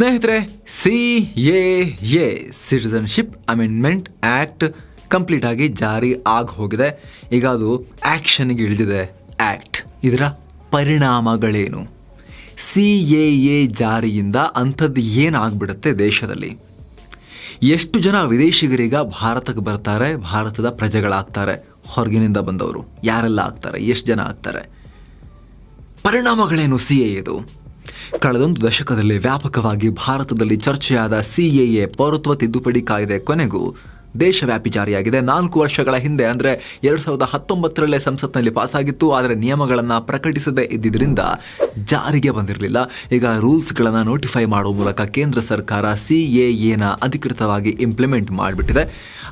ಸ್ನೇಹಿತರೆ C A A citizenship amendment act complete ಆಗಿ ಜಾರಿ ಆಗಿ ಹೋಗಿದೆ. ಈಗ ಅದು ಆ್ಯಕ್ಷನ್ಗೆ ಇಳಿದಿದೆ. ಆ್ಯಕ್ಟ್ ಇದರ ಪರಿಣಾಮಗಳೇನು? ಸಿ ಎ ಎ ಜಾರಿಯಿಂದ ಅಂಥದ್ದು ಏನಾಗ್ಬಿಡುತ್ತೆ ದೇಶದಲ್ಲಿ? ಎಷ್ಟು ಜನ ವಿದೇಶಿಗರೀಗ ಭಾರತಕ್ಕೆ ಬರ್ತಾರೆ, ಭಾರತದ ಪ್ರಜೆಗಳಾಗ್ತಾರೆ, ಹೊರಗಿನಿಂದ ಬಂದವರು? ಯಾರೆಲ್ಲ ಆಗ್ತಾರೆ? ಎಷ್ಟು ಜನ ಆಗ್ತಾರೆ? ಪರಿಣಾಮಗಳೇನು ಸಿ ಎ ಇದು ಕಳೆದೊಂದು ದಶಕದಲ್ಲಿ ವ್ಯಾಪಕವಾಗಿ ಭಾರತದಲ್ಲಿ ಚರ್ಚೆಯಾದ ಸಿಎಎ ಪೌರತ್ವ ತಿದ್ದುಪಡಿ ಕಾಯ್ದೆ ಕೊನೆಗೂ ದೇಶವ್ಯಾಪಿ ಜಾರಿಯಾಗಿದೆ. ನಾಲ್ಕು ವರ್ಷಗಳ ಹಿಂದೆ ಅಂದರೆ ಎರಡು ಸಾವಿರದ ಹತ್ತೊಂಬತ್ತರಲ್ಲೇ ಸಂಸತ್ನಲ್ಲಿ ಪಾಸಾಗಿತ್ತು. ಆದರೆ ನಿಯಮಗಳನ್ನು ಪ್ರಕಟಿಸದೇ ಇದ್ದಿದ್ದರಿಂದ ಜಾರಿಗೆ ಬಂದಿರಲಿಲ್ಲ. ಈಗ ರೂಲ್ಸ್ಗಳನ್ನು ನೋಟಿಫೈ ಮಾಡುವ ಮೂಲಕ ಕೇಂದ್ರ ಸರ್ಕಾರ ಸಿ ಎ ಎನ ಅಧಿಕೃತವಾಗಿ ಇಂಪ್ಲಿಮೆಂಟ್ ಮಾಡಿಬಿಟ್ಟಿದೆ.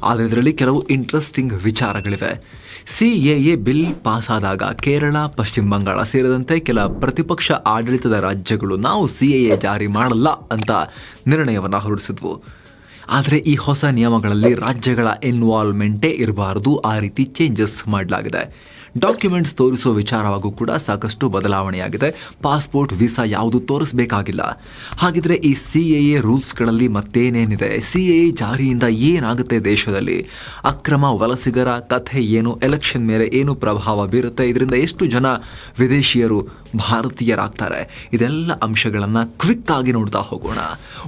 ಆದರೆ ಇದರಲ್ಲಿ ಕೆಲವು ಇಂಟ್ರೆಸ್ಟಿಂಗ್ ವಿಚಾರಗಳಿವೆ. ಸಿಎಎ ಬಿಲ್ ಪಾಸಾದಾಗ ಕೇರಳ, ಪಶ್ಚಿಮ ಬಂಗಾಳ ಸೇರಿದಂತೆ ಕೆಲ ಪ್ರತಿಪಕ್ಷ ಆಡಳಿತದ ರಾಜ್ಯಗಳು ನಾವು ಸಿಎಎ ಜಾರಿ ಮಾಡಲ್ಲ ಅಂತ ನಿರ್ಣಯವನ್ನು ಹೊರಡಿಸಿದ್ವು. ಆದರೆ ಈ ಹೊಸ ನಿಯಮಗಳಲ್ಲಿ ರಾಜ್ಯಗಳ ಇನ್ವಾಲ್ವ್ಮೆಂಟೇ ಇರಬಾರದು, ಆ ರೀತಿ ಚೇಂಜಸ್ ಮಾಡಲಾಗಿದೆ. ಡಾಕ್ಯುಮೆಂಟ್ಸ್ ತೋರಿಸುವ ವಿಚಾರವಾಗೂ ಕೂಡ ಸಾಕಷ್ಟು ಬದಲಾವಣೆಯಾಗಿದೆ. ಪಾಸ್ಪೋರ್ಟ್, ವೀಸಾ ಯಾವುದು ತೋರಿಸಬೇಕಾಗಿಲ್ಲ. ಹಾಗಿದ್ರೆ ಈ ಸಿ ಎ ಎ ರೂಲ್ಸ್ಗಳಲ್ಲಿ ಮತ್ತೇನೇನಿದೆ? ಸಿ ಎ ಜಾರಿಯಿಂದ ಏನಾಗುತ್ತೆ ದೇಶದಲ್ಲಿ? ಅಕ್ರಮ ವಲಸಿಗರ ಕಥೆ ಏನು? ಎಲೆಕ್ಷನ್ ಮೇಲೆ ಏನು ಪ್ರಭಾವ ಬೀರುತ್ತೆ? ಇದರಿಂದ ಎಷ್ಟು ಜನ ವಿದೇಶಿಯರು ಭಾರತೀಯರಾಗ್ತಾರೆ? ಇದೆಲ್ಲ ಅಂಶಗಳನ್ನು ಕ್ವಿಕ್ ಆಗಿ ನೋಡ್ತಾ ಹೋಗೋಣ.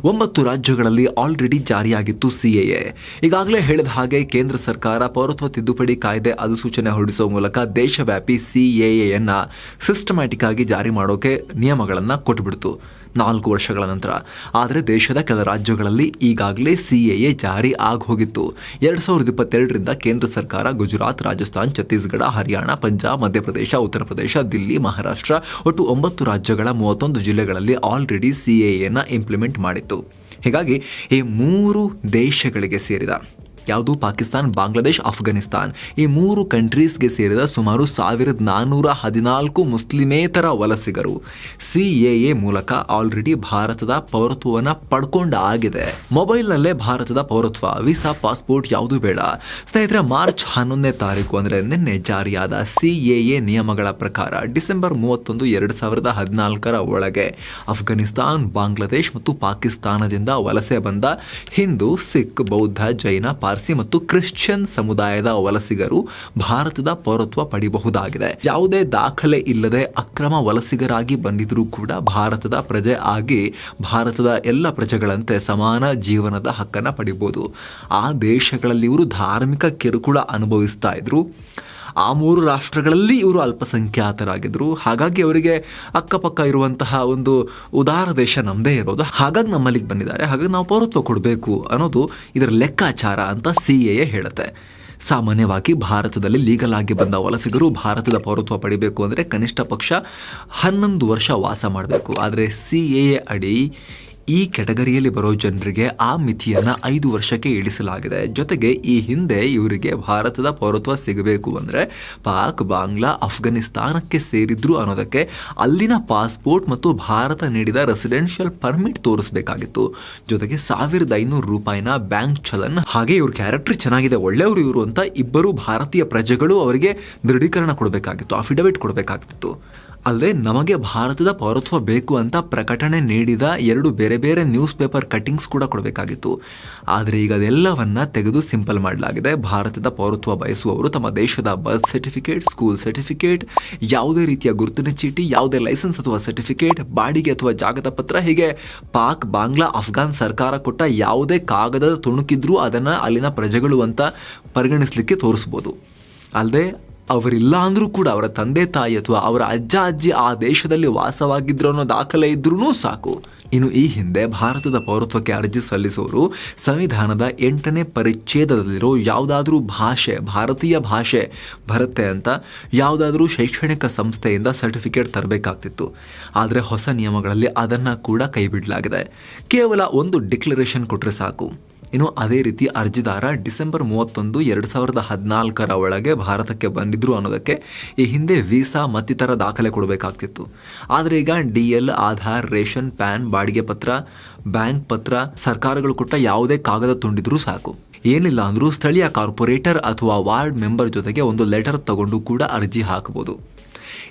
ಒಂಬತ್ತು ರಾಜ್ಯಗಳಲ್ಲಿ ಆಲ್ರೆಡಿ ಜಾರಿಯಾಗಿತ್ತು ಸಿ ಎ. ಈಗಾಗಲೇ ಹೇಳಿದ ಹಾಗೆ ಕೇಂದ್ರ ಸರ್ಕಾರ ಪೌರತ್ವ ತಿದ್ದುಪಡಿ ಕಾಯ್ದೆ ಅಧಿಸೂಚನೆ ಹೊರಡಿಸುವ ಮೂಲಕ ದೇಶವ್ಯಾಪಿ ಸಿ ಎ ಎನ್ನ ಸಿಸ್ಟಮ್ಯಾಟಿಕ್ ಆಗಿ ಜಾರಿ ಮಾಡೋಕೆ ನಿಯಮಗಳನ್ನು ಕೊಟ್ಟುಬಿಡ್ತು ನಾಲ್ಕು ವರ್ಷಗಳ ನಂತರ. ಆದರೆ ದೇಶದ ಕೆಲ ರಾಜ್ಯಗಳಲ್ಲಿ ಈಗಾಗಲೇ ಸಿ ಎ ಎ ಜಾರಿ ಆಗಿ ಹೋಗಿತ್ತು ಎರಡು ಸಾವಿರದ ಇಪ್ಪತ್ತೆರಡರಿಂದ ಕೇಂದ್ರ ಸರ್ಕಾರ ಗುಜರಾತ್, ರಾಜಸ್ಥಾನ್, ಛತ್ತೀಸ್ಗಢ, ಹರಿಯಾಣ, ಪಂಜಾಬ್, ಮಧ್ಯಪ್ರದೇಶ, ಉತ್ತರ ಪ್ರದೇಶ, ದಿಲ್ಲಿ, ಮಹಾರಾಷ್ಟ್ರ ಒಟ್ಟು ಒಂಬತ್ತು ರಾಜ್ಯಗಳ ಮೂವತ್ತೊಂದು ಜಿಲ್ಲೆಗಳಲ್ಲಿ ಆಲ್ರೆಡಿ ಸಿ ಎ ಎನ ಇಂಪ್ಲಿಮೆಂಟ್ ಮಾಡಿತ್ತು. ಹೀಗಾಗಿ ಈ ಮೂರು ದೇಶಗಳಿಗೆ ಸೇರಿದ ಯಾವುದು? ಪಾಕಿಸ್ತಾನ್, ಬಾಂಗ್ಲಾದೇಶ್ ಅಫ್ಘಾನಿಸ್ತಾನ್ ಈ ಮೂರು ಕಂಟ್ರೀಸ್ಗೆ ಸೇರಿದ ಸುಮಾರು ಸಾವಿರದ ನಾನ್ನೂರ ಹದಿನಾಲ್ಕು ಮುಸ್ಲಿಮೇತರ ವಲಸಿಗರು. ಸಿ ಎ ಮೂಲಕ ಆಲ್ರೆಡಿ ಭಾರತದ ಪೌರತ್ವವನ್ನು ಪಡ್ಕೊಂಡ ಆಗಿದೆ. ಮೊಬೈಲ್ನಲ್ಲೇ ಭಾರತದ ಪೌರತ್ವ ವೀಸಾ ಪಾಸ್ಪೋರ್ಟ್ ಯಾವುದು ಬೇಡ. ಸ್ನೇಹಿತರೆ, ಮಾರ್ಚ್ ಹನ್ನೊಂದನೇ ತಾರೀಕು ಅಂದರೆ ನಿನ್ನೆ ಜಾರಿಯಾದ ಸಿ ಎ ನಿಯಮಗಳ ಪ್ರಕಾರ ಡಿಸೆಂಬರ್ ಮೂವತ್ತೊಂದು ಎರಡು ಸಾವಿರದ ಹದಿನಾಲ್ಕರ ಒಳಗೆ ಅಫ್ಘಾನಿಸ್ತಾನ್ ಬಾಂಗ್ಲಾದೇಶ್ ಮತ್ತು ಪಾಕಿಸ್ತಾನದಿಂದ ವಲಸೆ ಬಂದ ಹಿಂದೂ, ಸಿಖ್, ಬೌದ್ಧ, ಜೈನ, ಪಾರ್ಸಿ ಮತ್ತು ಕ್ರಿಶ್ಚಿಯನ್ ಸಮುದಾಯದ ವಲಸಿಗರು ಭಾರತದ ಪೌರತ್ವ ಪಡೆಯಬಹುದಾಗಿದೆ ಯಾವುದೇ ದಾಖಲೆ ಇಲ್ಲದೆ ಅಕ್ರಮ ವಲಸಿಗರಾಗಿ ಬಂದಿದ್ರೂ ಕೂಡ ಭಾರತದ ಪ್ರಜೆ ಆಗಿ ಭಾರತದ ಎಲ್ಲ ಪ್ರಜೆಗಳಂತೆ ಸಮಾನ ಜೀವನದ ಹಕ್ಕನ್ನು ಪಡಿಬೋದು. ಆ ದೇಶಗಳಲ್ಲಿ ಇವರು ಧಾರ್ಮಿಕ ಕಿರುಕುಳ ಅನುಭವಿಸ್ತಾ ಇದ್ರು. ಆ ಮೂರು ರಾಷ್ಟ್ರಗಳಲ್ಲಿ ಇವರು ಅಲ್ಪಸಂಖ್ಯಾತರಾಗಿದ್ದರು. ಹಾಗಾಗಿ ಅವರಿಗೆ ಅಕ್ಕಪಕ್ಕ ಇರುವಂತಹ ಒಂದು ಉದಾರ ದೇಶ ನಮ್ಮದೇ ಇರೋದು. ಹಾಗಾಗಿ ನಮ್ಮಲ್ಲಿಗೆ ಬಂದಿದ್ದಾರೆ. ಹಾಗಾಗಿ ನಾವು ಪೌರತ್ವ ಕೊಡಬೇಕು ಅನ್ನೋದು ಇದರ ಲೆಕ್ಕಾಚಾರ ಅಂತ ಸಿ ಎ ಹೇಳುತ್ತೆ. ಸಾಮಾನ್ಯವಾಗಿ ಭಾರತದಲ್ಲಿ ಲೀಗಲ್ ಆಗಿ ಬಂದ ವಲಸಿಗರು ಭಾರತದ ಪೌರತ್ವ ಪಡಿಬೇಕು ಅಂದರೆ ಕನಿಷ್ಠ ಪಕ್ಷ ಹನ್ನೊಂದು ವರ್ಷ ವಾಸ ಮಾಡಬೇಕು. ಆದರೆ ಸಿ ಎ ಅಡಿ ಈ ಕೆಟಗರಿಯಲ್ಲಿ ಬರೋ ಜನರಿಗೆ ಆ ಮಿತಿಯನ್ನು ಐದು ವರ್ಷಕ್ಕೆ ಇಳಿಸಲಾಗಿದೆ. ಜೊತೆಗೆ ಈ ಹಿಂದೆ ಇವರಿಗೆ ಭಾರತದ ಪೌರತ್ವ ಸಿಗಬೇಕು ಅಂದರೆ ಪಾಕ್, ಬಾಂಗ್ಲಾ, ಅಫ್ಘಾನಿಸ್ತಾನಕ್ಕೆ ಸೇರಿದ್ರು ಅನ್ನೋದಕ್ಕೆ ಅಲ್ಲಿನ ಪಾಸ್ಪೋರ್ಟ್ ಮತ್ತು ಭಾರತ ನೀಡಿದ ರೆಸಿಡೆನ್ಷಿಯಲ್ ಪರ್ಮಿಟ್ ತೋರಿಸಬೇಕಾಗಿತ್ತು. ಜೊತೆಗೆ ಸಾವಿರದ ಐನೂರು ರೂಪಾಯಿನ ಬ್ಯಾಂಕ್ ಚಲನ್, ಹಾಗೆ ಇವ್ರ ಕ್ಯಾರೆಕ್ಟರ್ ಚೆನ್ನಾಗಿದೆ, ಒಳ್ಳೆಯವರು ಇವರು ಅಂತ ಇಬ್ಬರು ಭಾರತೀಯ ಪ್ರಜೆಗಳು ಅವರಿಗೆ ದೃಢೀಕರಣ ಕೊಡಬೇಕಾಗಿತ್ತು, ಅಫಿಡವಿಟ್ ಕೊಡಬೇಕಾಗಿತ್ತು. ಅಲ್ಲದೆ ನಮಗೆ ಭಾರತದ ಪೌರತ್ವ ಬೇಕು ಅಂತ ಪ್ರಕಟಣೆ ನೀಡಿದ ಎರಡು ಬೇರೆ ಬೇರೆ ನ್ಯೂಸ್ ಪೇಪರ್ ಕಟಿಂಗ್ಸ್ ಕೂಡ ಕೊಡಬೇಕಾಗಿತ್ತು. ಆದರೆ ಈಗ ಅದೆಲ್ಲವನ್ನ ತೆಗೆದು ಸಿಂಪಲ್ ಮಾಡಲಾಗಿದೆ. ಭಾರತದ ಪೌರತ್ವ ಬಯಸುವವರು ತಮ್ಮ ದೇಶದ ಬರ್ತ್ ಸರ್ಟಿಫಿಕೇಟ್ ಸ್ಕೂಲ್ ಸರ್ಟಿಫಿಕೇಟ್ ಯಾವುದೇ ರೀತಿಯ ಗುರುತಿನ ಚೀಟಿ, ಯಾವುದೇ ಲೈಸೆನ್ಸ್ ಅಥವಾ ಸರ್ಟಿಫಿಕೇಟ್ ಬಾಡಿಗೆ ಅಥವಾ ಜಾಗದ ಪತ್ರ, ಹೀಗೆ ಪಾಕ್, ಬಾಂಗ್ಲಾ, ಅಫ್ಘಾನ್ ಸರ್ಕಾರ ಕೊಟ್ಟ ಯಾವುದೇ ಕಾಗದದ ತುಣುಕಿದ್ರೂ ಅದನ್ನು ಅಲ್ಲಿನ ಪ್ರಜೆಗಳು ಅಂತ ಪರಿಗಣಿಸಲಿಕ್ಕೆ ತೋರಿಸ್ಬೋದು. ಅಲ್ಲದೆ ಅವರಿಲ್ಲ ಅಂದರೂ ಕೂಡ ಅವರ ತಂದೆ, ತಾಯಿ ಅಥವಾ ಅವರ ಅಜ್ಜ, ಅಜ್ಜಿ ಆ ದೇಶದಲ್ಲಿ ವಾಸವಾಗಿದ್ರು ಅನ್ನೋ ದಾಖಲೆ ಇದ್ರೂ ಸಾಕು. ಇನ್ನು ಈ ಹಿಂದೆ ಭಾರತದ ಪೌರತ್ವಕ್ಕೆ ಅರ್ಜಿ ಸಲ್ಲಿಸುವವರು ಸಂವಿಧಾನದ ಎಂಟನೇ ಪರಿಚ್ಛೇದದಲ್ಲಿರೋ ಯಾವುದಾದ್ರೂ ಭಾಷೆ, ಭಾರತೀಯ ಭಾಷೆ ಬರುತ್ತೆ ಅಂತ ಯಾವುದಾದ್ರೂ ಶೈಕ್ಷಣಿಕ ಸಂಸ್ಥೆಯಿಂದ ಸರ್ಟಿಫಿಕೇಟ್ ತರಬೇಕಾಗ್ತಿತ್ತು. ಆದರೆ ಹೊಸ ನಿಯಮಗಳಲ್ಲಿ ಅದನ್ನು ಕೂಡ ಕೈಬಿಡಲಾಗಿದೆ. ಕೇವಲ ಒಂದು ಡಿಕ್ಲರೇಷನ್ ಕೊಟ್ಟರೆ ಸಾಕು. ಇನ್ನು ಅದೇ ರೀತಿ ಅರ್ಜಿದಾರ ಡಿಸೆಂಬರ್ ಮೂವತ್ತೊಂದು ಎರಡು ಸಾವಿರದ ಹದಿನಾಲ್ಕರ ಒಳಗೆ ಭಾರತಕ್ಕೆ ಬಂದಿದ್ರು ಅನ್ನೋದಕ್ಕೆ ಈ ಹಿಂದೆ ವೀಸಾ ಮತ್ತಿತರ ದಾಖಲೆ ಕೊಡಬೇಕಾಗ್ತಿತ್ತು. ಆದರೆ ಈಗ D L, Aadhaar, ration, PAN, ಬಾಡಿಗೆ ಪತ್ರ, ಬ್ಯಾಂಕ್ ಪತ್ರ, ಸರ್ಕಾರಗಳು ಕೊಟ್ಟ ಯಾವುದೇ ಕಾಗದ ತುಂಡಿದ್ರೂ ಸಾಕು. ಏನಿಲ್ಲ ಅಂದರೂ ಸ್ಥಳೀಯ ಕಾರ್ಪೊರೇಟರ್ ಅಥವಾ ವಾರ್ಡ್ ಮೆಂಬರ್ ಜೊತೆಗೆ ಒಂದು ಲೆಟರ್ ತಗೊಂಡು ಕೂಡ ಅರ್ಜಿ ಹಾಕಬಹುದು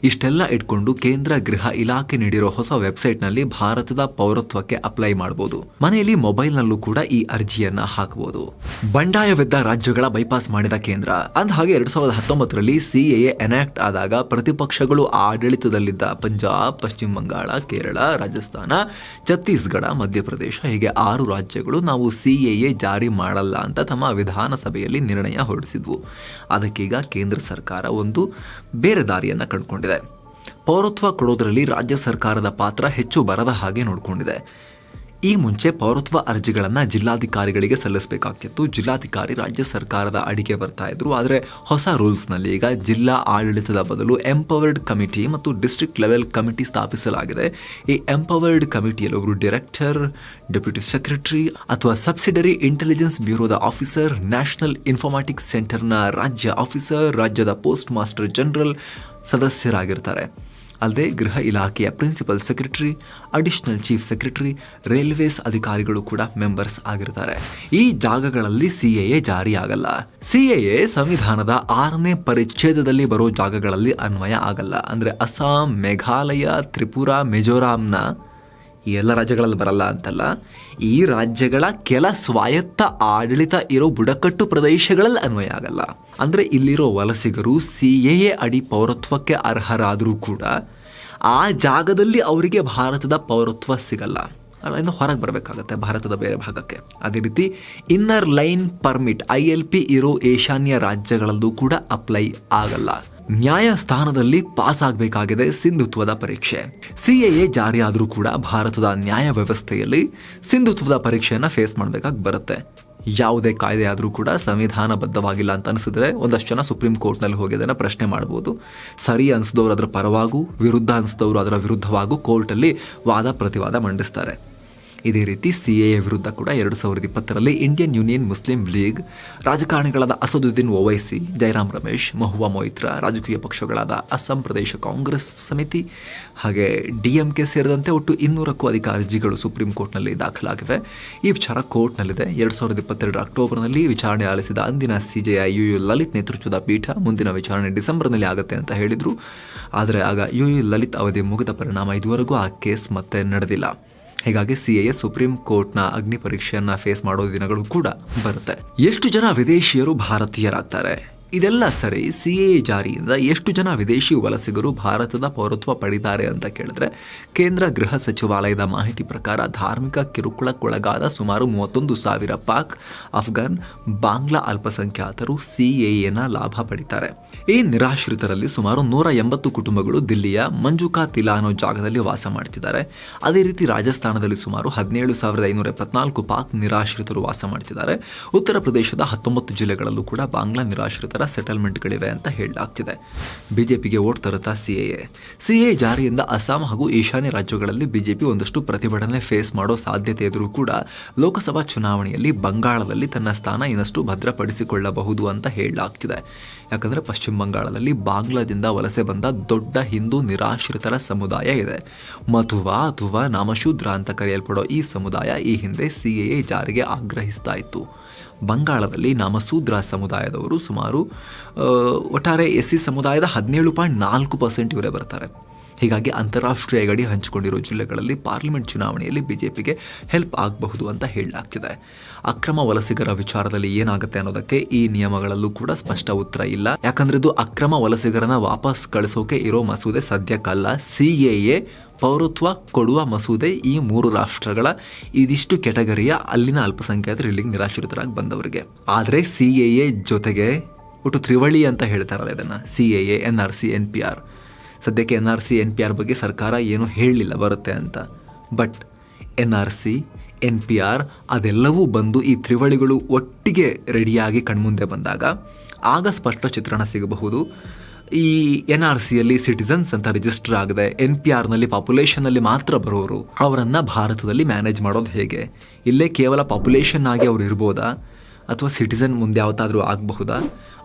ಇಷ್ಟೆಲ್ಲ ಇಟ್ಕೊಂಡು ಕೇಂದ್ರ ಗೃಹ ಇಲಾಖೆ ನೀಡಿರೋ ಹೊಸ ವೆಬ್ಸೈಟ್ನಲ್ಲಿ ಭಾರತದ ಪೌರತ್ವಕ್ಕೆ ಅಪ್ಲೈ ಮಾಡಬಹುದು ಮನೆಯಲ್ಲಿ ಮೊಬೈಲ್ನಲ್ಲೂ ಕೂಡ ಈ ಅರ್ಜಿಯನ್ನ ಹಾಕಬಹುದು ಬಂಡಾಯವೆದ್ದ ರಾಜ್ಯಗಳ ಬೈಪಾಸ್ ಮಾಡಿದ ಕೇಂದ್ರ. ಅಂದ ಹಾಗೆ ಎರಡ್ ಸಾವಿರದ ಹತ್ತೊಂಬತ್ತರಲ್ಲಿ ಸಿಎಎ ಎನಾಕ್ಟ್ ಆದಾಗ ಪ್ರತಿಪಕ್ಷಗಳು ಆಡಳಿತದಲ್ಲಿದ್ದ ಪಂಜಾಬ್, ಪಶ್ಚಿಮ ಬಂಗಾಳ, ಕೇರಳ, ರಾಜಸ್ಥಾನ, ಛತ್ತೀಸ್ಗಢ, ಮಧ್ಯಪ್ರದೇಶ ಹೀಗೆ ಆರು ರಾಜ್ಯಗಳು ನಾವು ಸಿಎಎ ಜಾರಿ ಮಾಡಲ್ಲ ಅಂತ ತಮ್ಮ ವಿಧಾನಸಭೆಯಲ್ಲಿ ನಿರ್ಣಯ ಹೊರಡಿಸಿದ್ವು. ಅದಕ್ಕೀಗ ಕೇಂದ್ರ ಸರ್ಕಾರ ಒಂದು ಬೇರೆ ದಾರಿಯನ್ನ ಕಂಡುಕೊಂಡಿದೆ ಪೌರತ್ವ ಕೊಡೋದರಲ್ಲಿ ರಾಜ್ಯ ಸರ್ಕಾರದ ಪಾತ್ರ ಹೆಚ್ಚು ಬರದ ಹಾಗೆ ನೋಡಿಕೊಂಡಿದೆ. ಈ ಮುಂಚೆ ಪೌರತ್ವ ಅರ್ಜಿಗಳನ್ನು ಜಿಲ್ಲಾಧಿಕಾರಿಗಳಿಗೆ ಸಲ್ಲಿಸಬೇಕಾಗ್ತಿತ್ತು ಜಿಲ್ಲಾಧಿಕಾರಿ ರಾಜ್ಯ ಸರ್ಕಾರದ ಅಡಿಗೆ ಬರ್ತಾ ಇದ್ರು. ಆದರೆ ಹೊಸ ರೂಲ್ಸ್ನಲ್ಲಿ ಈಗ ಜಿಲ್ಲಾ ಆಡಳಿತದ ಬದಲು ಎಂಪವರ್ಡ್ ಕಮಿಟಿ ಮತ್ತು ಡಿಸ್ಟ್ರಿಕ್ಟ್ ಲೆವೆಲ್ ಕಮಿಟಿ ಸ್ಥಾಪಿಸಲಾಗಿದೆ. ಈ ಎಂಪವರ್ಡ್ ಕಮಿಟಿಯಲ್ಲಿ ಒಬ್ಬರು ಡೈರೆಕ್ಟರ್, ಡೆಪ್ಯೂಟಿ ಸೆಕ್ರೆಟರಿ ಅಥವಾ ಸಬ್ಸಿಡರಿ ಇಂಟೆಲಿಜೆನ್ಸ್ ಬ್ಯೂರೋದ ಆಫೀಸರ್, ನ್ಯಾಷನಲ್ ಇನ್ಫಾರ್ಮ್ಯಾಟಿಕ್ಸ್ ಸೆಂಟರ್ನ ರಾಜ್ಯ ಆಫೀಸರ್, ರಾಜ್ಯದ ಪೋಸ್ಟ್ ಮಾಸ್ಟರ್ ಜನರಲ್ ಸದಸ್ಯರಾಗಿರ್ತಾರೆ. ಅಲ್ಲದೆ ಗೃಹ ಇಲಾಖೆಯ principal secretary additional chief secretary railways ಅಧಿಕಾರಿಗಳು ಕೂಡ ಮೆಂಬರ್ಸ್ ಆಗಿರ್ತಾರೆ. ಈ ಜಾಗಗಳಲ್ಲಿ ಸಿಎಎ ಜಾರಿಯಾಗಲ್ಲ. ಸಿಎಎ ಸಂವಿಧಾನದ ಆರನೇ ಪರಿಚ್ಛೇದದಲ್ಲಿ ಬರೋ ಜಾಗಗಳಲ್ಲಿ ಅನ್ವಯ ಆಗಲ್ಲ. ಅಂದ್ರೆ ಅಸ್ಸಾಂ, ಮೇಘಾಲಯ, ತ್ರಿಪುರಾ, ಮಿಜೋರಾಂನ ಈ ಎಲ್ಲ ರಾಜ್ಯಗಳಲ್ಲಿ ಬರಲ್ಲ ಅಂತಲ್ಲ, ಈ ರಾಜ್ಯಗಳ ಕೆಲ ಸ್ವಾಯತ್ತ ಆಡಳಿತ ಇರೋ ಬುಡಕಟ್ಟು ಪ್ರದೇಶಗಳಲ್ಲಿ ಅನ್ವಯ ಆಗಲ್ಲ. ಅಂದರೆ ಇಲ್ಲಿರೋ ವಲಸಿಗರು ಸಿ ಎ ಅಡಿ ಪೌರತ್ವಕ್ಕೆ ಅರ್ಹರಾದರೂ ಕೂಡ ಆ ಜಾಗದಲ್ಲಿ ಅವರಿಗೆ ಭಾರತದ ಪೌರತ್ವ ಸಿಗಲ್ಲ. ಅಲ್ಲ, ಇನ್ನು ಹೊರಗೆ ಬರಬೇಕಾಗತ್ತೆ, ಭಾರತದ ಬೇರೆ ಭಾಗಕ್ಕೆ. ಅದೇ ರೀತಿ inner line permit I L P ಇರೋ ಈಶಾನ್ಯ ರಾಜ್ಯಗಳಲ್ಲೂ ಕೂಡ ಅಪ್ಲೈ ಆಗಲ್ಲ. ನ್ಯಾಯಸ್ಥಾನದಲ್ಲಿ ಪಾಸ್ ಆಗಬೇಕಾಗಿದೆ ಸಿಂಧುತ್ವದ ಪರೀಕ್ಷೆ. ಸಿಎಎ ಜಾರಿಯಾದರೂ ಕೂಡ ಭಾರತದ ನ್ಯಾಯ ವ್ಯವಸ್ಥೆಯಲ್ಲಿ ಸಿಂಧುತ್ವದ ಪರೀಕ್ಷೆಯನ್ನು ಫೇಸ್ ಮಾಡಬೇಕಾಗಿ ಬರುತ್ತೆ. ಯಾವುದೇ ಕಾಯ್ದೆ ಆದರೂ ಕೂಡ ಸಂವಿಧಾನಬದ್ಧವಾಗಿಲ್ಲ ಅಂತ ಅನಿಸಿದ್ರೆ ಒಂದಷ್ಟು ಜನ ಸುಪ್ರೀಂ ಕೋರ್ಟ್ನಲ್ಲಿ ಹೋಗಿ ಅದನ್ನು ಪ್ರಶ್ನೆ ಮಾಡ್ಬೋದು. ಸರಿ ಅನಿಸಿದವರು ಅದರ ಪರವಾಗೂ, ವಿರುದ್ಧ ಅನಿಸಿದವರು ಅದರ ವಿರುದ್ಧವಾಗೂ ಕೋರ್ಟಲ್ಲಿ ವಾದ ಪ್ರತಿವಾದ ಮಂಡಿಸ್ತಾರೆ. ಇದೇ ರೀತಿ ಸಿ ಎ ವಿರುದ್ಧ ಕೂಡ ಎರಡು ಸಾವಿರದ ಇಪ್ಪತ್ತರಲ್ಲಿ ಇಂಡಿಯನ್ ಯೂನಿಯನ್ ಮುಸ್ಲಿಂ ಲೀಗ್ ರಾಜಕಾರಣಿಗಳಾದ ಅಸದುದ್ದೀನ್ ಒವೈಸಿ ಜಯರಾಮ್ ರಮೇಶ್, ಮಹುವಾ ಮೊಯ್ತ್ರ, ರಾಜಕೀಯ ಪಕ್ಷಗಳಾದ ಅಸ್ಸಾಂ ಪ್ರದೇಶ ಕಾಂಗ್ರೆಸ್ ಸಮಿತಿ ಹಾಗೆ ಡಿಎಂಕೆ ಸೇರಿದಂತೆ ಒಟ್ಟು ಇನ್ನೂರಕ್ಕೂ ಅಧಿಕ ಅರ್ಜಿಗಳು ಸುಪ್ರೀಂ ಕೋರ್ಟ್ನಲ್ಲಿ ದಾಖಲಾಗಿವೆ. ಈ ವಿಚಾರ ಕೋರ್ಟ್ನಲ್ಲಿದೆ. ಎರಡು ಸಾವಿರದ ಇಪ್ಪತ್ತೆರಡು ಅಕ್ಟೋಬರ್ನಲ್ಲಿ ವಿಚಾರಣೆ ಆಲಿಸಿದ ಅಂದಿನ ಸಿಜೆಐ ಯು ಯು ಲಲಿತ್ ನೇತೃತ್ವದ ಪೀಠ ಮುಂದಿನ ವಿಚಾರಣೆ ಡಿಸೆಂಬರ್ನಲ್ಲಿ ಆಗುತ್ತೆ ಅಂತ ಹೇಳಿದರು. ಆದರೆ ಆಗ ಯು ಯು ಲಲಿತ್ ಅವಧಿ ಮುಗಿದ ಪರಿಣಾಮ ಇದುವರೆಗೂ ಆ ಕೇಸ್ ಮತ್ತೆ ನಡೆದಿಲ್ಲ. ಹೀಗಾಗಿ ಸಿ ಎ ಸುಪ್ರೀಂ ಕೋರ್ಟ್ನ ಅಗ್ನಿ ಪರೀಕ್ಷೆಯನ್ನ ಫೇಸ್ ಮಾಡೋ ದಿನಗಳು ಕೂಡ ಬರುತ್ತೆ. ಎಷ್ಟು ಜನ ವಿದೇಶಿಯರು ಭಾರತೀಯರಾಗ್ತಾರೆ? ಇದೆಲ್ಲ ಸರಿ ಸಿ ಎ ಜಾರಿಯಿಂದ ಎಷ್ಟು ಜನ ವಿದೇಶಿ ವಲಸಿಗರು ಭಾರತದ ಪೌರತ್ವ ಪಡಿತಾರೆ ಅಂತ ಕೇಳಿದ್ರೆ ಕೇಂದ್ರ ಗೃಹ ಸಚಿವಾಲಯದ ಮಾಹಿತಿ ಪ್ರಕಾರ ಧಾರ್ಮಿಕ ಕಿರುಕುಳಕ್ಕೊಳಗಾದ ಸುಮಾರು ಮೂವತ್ತೊಂದು ಸಾವಿರ ಪಾಕ್ ಅಫ್ಘಾನ್ ಬಾಂಗ್ಲಾ ಅಲ್ಪಸಂಖ್ಯಾತರು ಸಿಎಎನ ಲಾಭ ಪಡಿತಾರೆ. ಈ ನಿರಾಶ್ರಿತರಲ್ಲಿ ಸುಮಾರು ನೂರ ಎಂಬತ್ತು ಕುಟುಂಬಗಳು ದಿಲ್ಲಿಯ ಮಂಜುಕಾ ತಿಲಾ ಜಾಗದಲ್ಲಿ ವಾಸ ಮಾಡ್ತಿದ್ದಾರೆ. ಅದೇ ರೀತಿ ರಾಜಸ್ಥಾನದಲ್ಲಿ ಸುಮಾರು ಹದಿನೇಳು ಸಾವಿರದ ಐನೂರ ಎಪ್ಪತ್ನಾಲ್ಕು ಪಾಕ್ ನಿರಾಶ್ರಿತರು ವಾಸ ಮಾಡ್ತಿದ್ದಾರೆ. ಉತ್ತರ ಪ್ರದೇಶದ ಹತ್ತೊಂಬತ್ತು ಜಿಲ್ಲೆಗಳಲ್ಲೂ ಕೂಡ ಬಾಂಗ್ಲಾ ನಿರಾಶ್ರಿತರ ಸೆಟಲ್ಮೆಂಟ್ಗಳಿವೆ ಅಂತ ಹೇಳಲಾಗ್ತಿದೆ. ಬಿಜೆಪಿಗೆ ಓಟ್ ತರುತ್ತಾ ಸಿಎಎ. ಸಿಎ ಜಾರಿಯಿಂದ ಅಸ್ಸಾಂ ಹಾಗೂ ಈಶಾನ್ಯ ರಾಜ್ಯಗಳಲ್ಲಿ ಬಿಜೆಪಿ ಒಂದಷ್ಟು ಪ್ರತಿಭಟನೆ ಫೇಸ್ ಮಾಡೋ ಸಾಧ್ಯತೆ ಇದ್ರೂ ಕೂಡ ಲೋಕಸಭಾ ಚುನಾವಣೆಯಲ್ಲಿ ಬಂಗಾಳದಲ್ಲಿ ತನ್ನ ಸ್ಥಾನ ಇನ್ನಷ್ಟು ಭದ್ರಪಡಿಸಿಕೊಳ್ಳಬಹುದು ಅಂತ ಹೇಳಲಾಗ್ತಿದೆ. ಯಾಕಂದರೆ ಪಶ್ಚಿಮ ಬಂಗಾಳದಲ್ಲಿ ಬಾಂಗ್ಲಾದಿಂದ ವಲಸೆ ಬಂದ ದೊಡ್ಡ ಹಿಂದೂ ನಿರಾಶ್ರಿತರ ಸಮುದಾಯ ಇದೆ. ಮಧುವಾ ಅಥವಾ ನಾಮಶೂದ್ರ ಅಂತ ಕರೆಯಲ್ಪಡೋ ಈ ಸಮುದಾಯ ಈ ಹಿಂದೆ ಸಿಎಎ ಜಾರಿಗೆ ಆಗ್ರಹಿಸ್ತಾ ಇತ್ತು. ಬಂಗಾಳದಲ್ಲಿ ನಾಮಸೂದ್ರ ಸಮುದಾಯದವರು ಸುಮಾರು ಒಟ್ಟಾರೆ ಎಸ್ ಸಿ ಸಮುದಾಯದ ಹದಿನೇಳು ಪಾಯಿಂಟ್ ನಾಲ್ಕು ಪರ್ಸೆಂಟ್ ಇವರೇ ಬರ್ತಾರೆ. ಹೀಗಾಗಿ ಅಂತಾರಾಷ್ಟ್ರೀಯ ಗಡಿ ಹಂಚಿಕೊಂಡಿರೋ ಜಿಲ್ಲೆಗಳಲ್ಲಿ ಪಾರ್ಲಿಮೆಂಟ್ ಚುನಾವಣೆಯಲ್ಲಿ ಬಿಜೆಪಿಗೆ ಹೆಲ್ಪ್ ಆಗಬಹುದು ಅಂತ ಹೇಳಲಾಗ್ತಿದೆ. ಅಕ್ರಮ ವಲಸಿಗರ ವಿಚಾರದಲ್ಲಿ ಏನಾಗುತ್ತೆ ಅನ್ನೋದಕ್ಕೆ ಈ ನಿಯಮಗಳಲ್ಲೂ ಕೂಡ ಸ್ಪಷ್ಟ ಉತ್ತರ ಇಲ್ಲ. ಯಾಕಂದ್ರೆ ಇದು ಅಕ್ರಮ ವಲಸಿಗರನ್ನ ವಾಪಸ್ ಕಳಿಸೋಕೆ ಇರೋ ಮಸೂದೆ ಸದ್ಯಕ್ಕಲ್ಲ. ಸಿಎಎ ಪೌರತ್ವ ಕೊಡುವ ಮಸೂದೆ ಈ ಮೂರು ರಾಷ್ಟ್ರಗಳ ಇದಿಷ್ಟು ಕೆಟಗರಿಯ ಅಲ್ಲಿನ ಅಲ್ಪಸಂಖ್ಯಾತರು ಇಲ್ಲಿಗೆ ನಿರಾಶ್ರಿತರಾಗಿ ಬಂದವರಿಗೆ. ಆದರೆ ಸಿಎಎ ಜೊತೆಗೆ ಒಟ್ಟು ತ್ರಿವಳಿ ಅಂತ ಹೇಳ್ತಾರಲ್ಲ ಇದನ್ನ CAA N R C, N P R. ಸದ್ಯಕ್ಕೆ N R C, N P R ಬಗ್ಗೆ ಸರ್ಕಾರ ಏನು ಹೇಳಲಿಲ್ಲ ಬರುತ್ತೆ ಅಂತ. But N R C, N P R ಅದೆಲ್ಲವೂ ಬಂದು ಈ ತ್ರಿವಳಿಗಳು ಒಟ್ಟಿಗೆ ರೆಡಿಯಾಗಿ ಕಣ್ಮುಂದೆ ಬಂದಾಗ ಆಗ ಸ್ಪಷ್ಟ ಚಿತ್ರಣ ಸಿಗಬಹುದು. ಈ ಎನ್ ಆರ್ ಸಿಯಲ್ಲಿ ಸಿಟಿಸನ್ಸ್ ಅಂತ ರಿಜಿಸ್ಟರ್ ಆಗದೆ ಎನ್ ಪಿ ಆರ್ನಲ್ಲಿ ಪಾಪ್ಯುಲೇಷನಲ್ಲಿ ಮಾತ್ರ ಬರೋರು, ಅವರನ್ನು ಭಾರತದಲ್ಲಿ ಮ್ಯಾನೇಜ್ ಮಾಡೋದು ಹೇಗೆ? ಇಲ್ಲೇ ಕೇವಲ ಪಾಪ್ಯುಲೇಷನ್ ಆಗಿ ಅವ್ರು ಇರ್ಬೋದಾ? ಅಥವಾ ಸಿಟಿಸನ್ ಮುಂದೆ ಯಾವತ್ತಾದರೂ ಆಗಬಹುದಾ?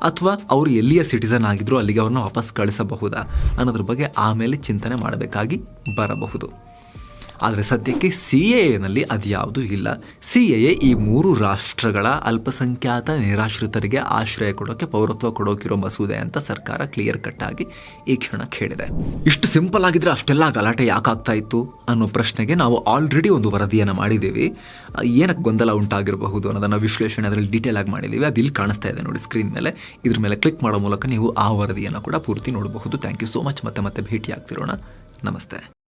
ಅಥವಾ ಅವರು ಎಲ್ಲಿಯ ಸಿಟಿಸನ್ ಆಗಿದ್ರು ಅಲ್ಲಿಗೆ ಅವ್ರನ್ನ ವಾಪಸ್ ಕಳಿಸಬಹುದಾ? ಅನ್ನೋದ್ರ ಬಗ್ಗೆ ಆಮೇಲೆ ಚಿಂತನೆ ಮಾಡಬೇಕಾಗಿ ಬರಬಹುದು. ಆದರೆ ಸದ್ಯಕ್ಕೆ ಸಿ ಎನಲ್ಲಿ ಅದ್ಯಾವುದು ಇಲ್ಲ. ಸಿ ಎ ಈ ಮೂರು ರಾಷ್ಟ್ರಗಳ ಅಲ್ಪಸಂಖ್ಯಾತ ನಿರಾಶ್ರಿತರಿಗೆ ಆಶ್ರಯ ಕೊಡೋಕೆ, ಪೌರತ್ವ ಕೊಡೋಕಿರೋ ಮಸೂದೆ ಅಂತ ಸರ್ಕಾರ ಕ್ಲಿಯರ್ ಕಟ್ ಆಗಿ ಈ ಕ್ಷಣಕ್ಕೆ ಹೇಳಿದೆ ಇಷ್ಟು ಸಿಂಪಲ್ ಆಗಿದ್ರೆ ಅಷ್ಟೆಲ್ಲ ಗಲಾಟೆ ಯಾಕಾಗ್ತಾ ಇತ್ತು ಅನ್ನೋ ಪ್ರಶ್ನೆಗೆ ನಾವು ಆಲ್ರೆಡಿ ಒಂದು ವರದಿಯನ್ನು ಮಾಡಿದ್ದೀವಿ. ಏನಕ್ಕೆ ಗೊಂದಲ ಉಂಟಾಗಿರಬಹುದು ಅನ್ನೋದನ್ನು ವಿಶ್ಲೇಷಣೆ ಅದರಲ್ಲಿ ಡೀಟೇಲ್ ಆಗಿ ಮಾಡಿದ್ದೀವಿ. ಅದು ಇಲ್ಲಿ ಕಾಣಿಸ್ತಾ ಇದೆ ನೋಡಿ ಸ್ಕ್ರೀನ್ ಮೇಲೆ. ಇದ್ರ ಮೇಲೆ ಕ್ಲಿಕ್ ಮಾಡೋ ಮೂಲಕ ನೀವು ಆ ವರದಿಯನ್ನು ಕೂಡ ಪೂರ್ತಿ ನೋಡಬಹುದು. ಥ್ಯಾಂಕ್ ಯು ಸೋ ಮಚ್ ಮತ್ತೆ ಮತ್ತೆ ಭೇಟಿ ಆಗ್ತಿರೋಣ ನಮಸ್ತೆ.